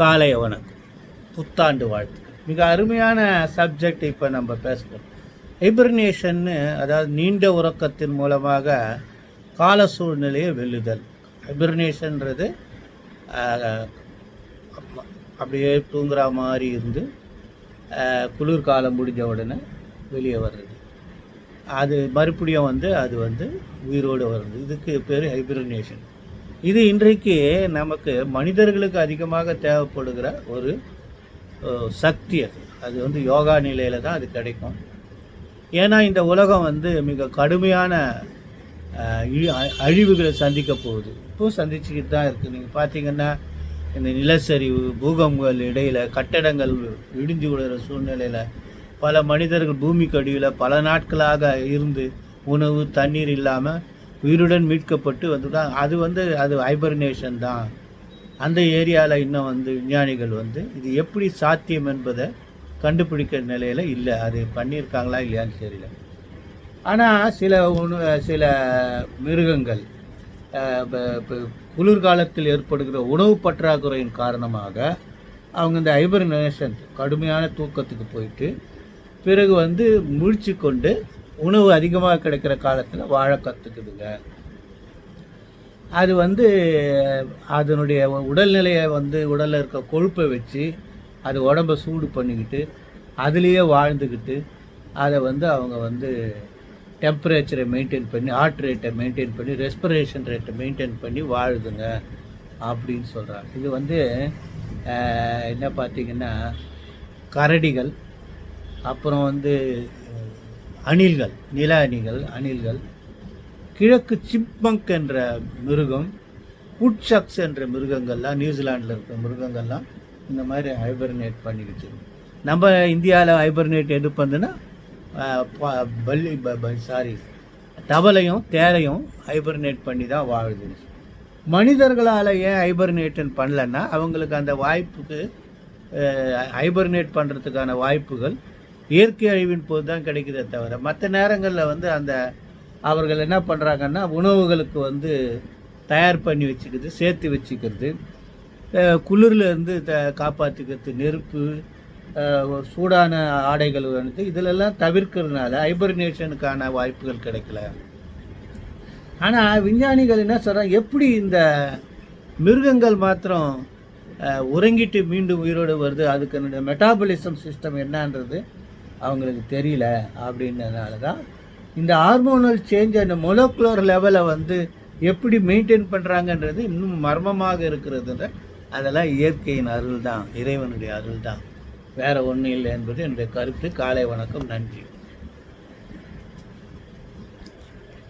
காலை வணக்கம். புத்தாண்டு வாழ்த்து. மிக அருமையான சப்ஜெக்ட் இப்போ நம்ம பேசுகிறோம் ஹைபர்னேஷன்னு அதாவது நீண்ட உறக்கத்தின் மூலமாக கால சூழ்நிலையை வெல்லுதல். ஹைபர்னேஷன்றது அப்படியே தூங்குற மாதிரி இருந்து குளிர்காலம் முடிஞ்ச உடனே வெளியே வர்றது. அது மறுபடியும் வந்து அது வந்து உயிரோடு வருது இதுக்கு பேர் ஹைபர்னேஷன் இது இன்றைக்கு நமக்கு மனிதர்களுக்கு அதிகமாக தேவைப்படுகிற ஒரு சக்தி அது. அது வந்து யோகா நிலையில் தான் அது கிடைக்கும். ஏன்னா இந்த உலகம் வந்து மிக கடுமையான இழி- அழிவுகளை சந்திக்க போகுது. இப்போ சந்திச்சுக்கிட்டு தான் இருக்குது நீங்கள் பார்த்தீங்கன்னா இந்த நிலச்சரிவு பூகம்பங்கள் இடையில் கட்டடங்கள் இடிஞ்சு விடுகிற சூழ்நிலையில் பல மனிதர்கள் பூமிக்கு அடியில் பல நாட்களாக இருந்து உணவு தண்ணீர் இல்லாமல் உயிருடன் மீட்கப்பட்டு வந்துட்டாங்க. அது வந்து அது ஹைபர்னேஷன் தான். அந்த ஏரியாவில் இன்னும் வந்து விஞ்ஞானிகள் வந்து இது எப்படி சாத்தியம் என்பதை கண்டுபிடிக்கிற நிலையில் இல்லை. அது பண்ணியிருக்காங்களா இல்லையான்னு தெரியல. ஆனால் சில உணவு சில மிருகங்கள் இப்போ குளிர்காலத்தில் ஏற்படுகிற உணவு பற்றாக்குறையின் காரணமாக அவங்க இந்த ஹைபர்னேஷன் கடுமையான தூக்கத்துக்கு போயிட்டு பிறகு வந்து முழிச்சு கொண்டு உணவு அதிகமாக கிடைக்கிற காலத்தில் வாழ கற்றுக்குதுங்க அது வந்து அதனுடைய உடல்நிலையை வந்து உடலில் இருக்க கொழுப்பை வச்சு அது உடம்ப சூடு பண்ணிக்கிட்டு அதுலேயே வாழ்ந்துக்கிட்டு அதை வந்து அவங்க வந்து டெம்பரேச்சரை மெயின்டைன் பண்ணி ஹார்ட் ரேட்டை மெயின்டைன் பண்ணி ரெஸ்பிரேஷன் ரேட்டை மெயின்டைன் பண்ணி வாழுதுங்க அப்படின்னு சொல்கிறாங்க இது வந்து என்ன பார்த்தீங்கன்னா கரடிகள் அப்புறம் வந்து அணில்கள் நில அணிகள் அணில்கள். கிழக்கு சிப்மங்க் என்ற மிருகம் உட்சக்ஸ் என்ற மிருகங்கள்லாம் நியூசிலாண்டில் இருக்கிற மிருகங்கள்லாம் இந்த மாதிரி ஹைபர்னேட் பண்ணிக்கிச்சு. நம்ம இந்தியாவில் ஹைபர்னேட் எது பண்ணுன்னா பள்ளி ப- சாரி தவளையும் தேரையும் ஹைபர்னேட் பண்ணி தான் வாழுது. மனிதர்களால் ஏன் ஹைபர்னேட்டன் பண்ணலன்னா அவங்களுக்கு அந்த வாய்ப்புக்கு ஹைபர்னேட் பண்ணுறதுக்கான வாய்ப்புகள் இயற்கை அழிவின் போது தான் கிடைக்குதே தவிர மற்ற நேரங்களில் வந்து அந்த அவர்கள் என்ன பண்ணுறாங்கன்னா உணவுகளுக்கு வந்து தயார் பண்ணி வச்சுக்கிறது சேர்த்து வச்சுக்கிறது அஹ் இருந்து த காப்பாற்றிக்கிறது நெருப்பு சூடான ஆடைகள் வந்து இதிலெல்லாம் தவிர்க்கிறதுனால ஹைபர்னேஷனுக்கான வாய்ப்புகள் கிடைக்கல. ஆனால் விஞ்ஞானிகள் என்ன சொல்கிறாங்க எப்படி இந்த மிருகங்கள் மாத்திரம் உறங்கிட்டு மீண்டும் உயிரோடு வருது அதுக்கு மெட்டாபலிசம் சிஸ்டம் என்னன்றது அவங்களுக்கு தெரியல அப்படின்றதுனால தான் இந்த ஹார்மோனல் சேஞ்ச் அந்த மொலக்குலர் லெவலை வந்து எப்படி மெயின்டைன் பண்ணுறாங்கன்றது இன்னும் மர்மமாக இருக்கிறதுன்ற அதெல்லாம் இயற்கையின் அருள் தான் இறைவனுடைய அருள் தான் வேறு ஒன்றும் இல்லை என்பது என்னுடைய கருத்து. காலை வணக்கம். நன்றி.